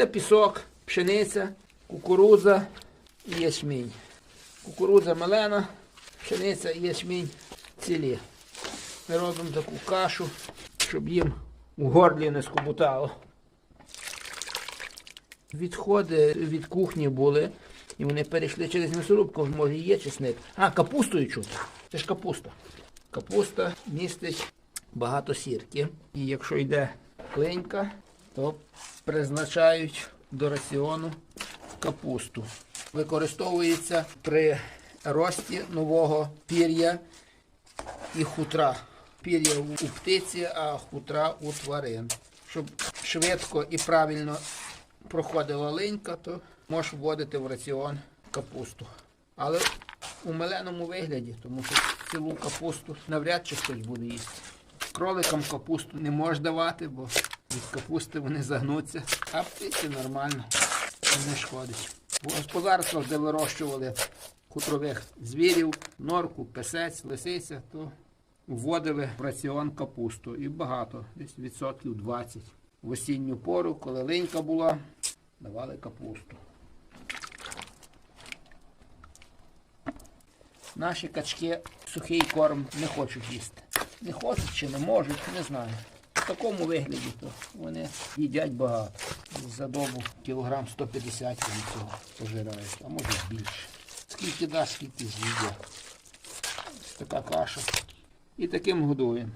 Це пісок, пшениця, кукурудза і ячмінь. Кукурудза мелена, пшениця і ячмінь цілі. Ми робимо таку кашу, щоб їм у горлі не скубутало. Відходи від кухні були, і вони перейшли через м'ясорубку, може є чесник. А, капустою чути. Це ж капуста. Капуста містить багато сірки. І якщо йде клинька, то призначають до раціону капусту. Використовується при рості нового пір'я і хутра. Пір'я у птиці, а хутра у тварин. Щоб швидко і правильно проходила линька, то можеш вводити в раціон капусту. Але у меленому вигляді, тому що цілу капусту навряд чи хтось буде їсти. Кроликам капусту не можеш давати, бо від капусти вони загнуться, а птиці нормально не шкодить. У господарствах, де вирощували хутрових звірів, норку, песець, лисиця, то вводили в раціон капусту. І багато, десь відсотків 20. В осінню пору, коли линька була, давали капусту. Наші качки сухий корм не хочуть їсти. Не хочуть чи не можуть, не знаю. Такому вигляді то вони їдять багато. За добу кілограм 150 вони цього пожирають, а може більше. Скільки дасть, скільки з'їдять. Така каша. І таким годуємо.